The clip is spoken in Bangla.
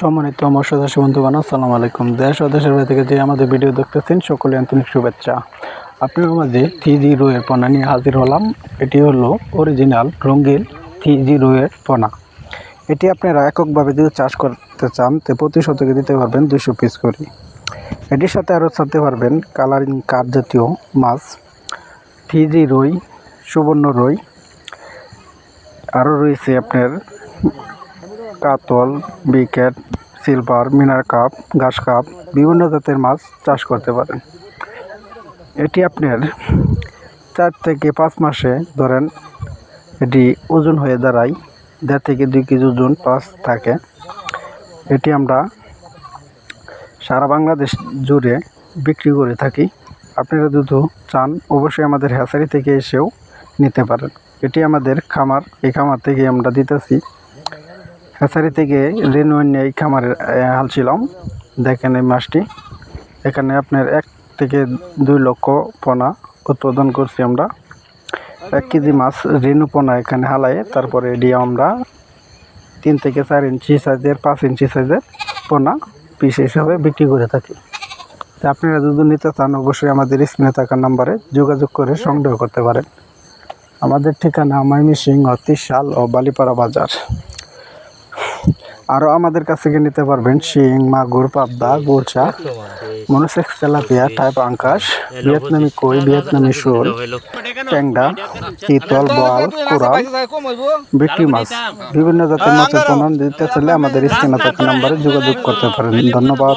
সম্মানিত আমার সদস্য বন্ধুগণ, আসসালামু আলাইকুম। দেশ ও দেশের বাইরে থেকে যে আমাদের ভিডিও দেখতেছেন, সকলে আন্তরিক শুভেচ্ছা। আপনার মাঝে থ্রি জি রোয়ের পোনা নিয়ে হাজির হলাম। এটি হলো অরিজিনাল রঙিন থ্রি জি রোয়ের পোনা। এটি আপনারা এককভাবে যদি চাষ করতে চান, তো প্রতি শতকে দিতে পারবেন দুশো পিস করে। এটির সাথে আরও ছাড়তে পারবেন কালারিং কাঠ জাতীয় মাছ থ্রি জি রুই সুবর্ণ রুই আরও রয়েছে আপনার কাতল, বিকেট, সিলভার, মিনার কাপ, ঘাস কাপ, বিভিন্ন জাতের মাছ চাষ করতে পারেন। এটি আপনার চার থেকে পাঁচ মাসে ধরেন এটি ওজন হয়ে দাঁড়ায়, দেড় থেকে দুই কেজি ওজন পাঁচ থাকে। এটি আমরা সারা বাংলাদেশ জুড়ে বিক্রি করে থাকি। আপনারা যদি চান, অবশ্যই আমাদের হ্যাচারি থেকে এসেও নিতে পারেন। এটি আমাদের খামার, এই খামার থেকে আমরা দিতেছি। হ্যাচারি থেকে রেনুয়ার নিয়ে এই হাল ছিলাম। দেখেন এই মাছটি। এখানে আপনার এক থেকে দুই লক্ষ পোনা উৎপাদন করছি আমরা। এক কেজি মাছ রেনু পোনা এখানে হালায়ে, তারপরে এটি আমরা তিন থেকে চার ইঞ্চি সাইজের, পাঁচ ইঞ্চি সাইজের পোনা পিস হিসাবে বিক্রি করে থাকি। তা আপনারা যদি নিতে চান, অবশ্যই আমাদের স্ক্রিনে থাকা নাম্বারে যোগাযোগ করে সংগ্রহ করতে পারেন। আমাদের ঠিকানা মাইমি ময়মনসিংহ ত্রিশাল ও বালিপাড়া বাজার। আরও আমাদের কাছ থেকে নিতে পারবেন শিং, মাগুর, পাবদা গোলচা মনোসেক্স তেলাপিয়া, টাইপ আঙ্কাশ, ভিয়েতনামি কই, ভিয়েতনামি শোল ট্যাংডা চিতল বল কোরাল বিক্রি মাছ, বিভিন্ন জাতের মাছের প্রমাণ দিতে চাইলে আমাদের স্ক্রিনে থাকা নাম্বারে যোগাযোগ করতে পারেন। ধন্যবাদ।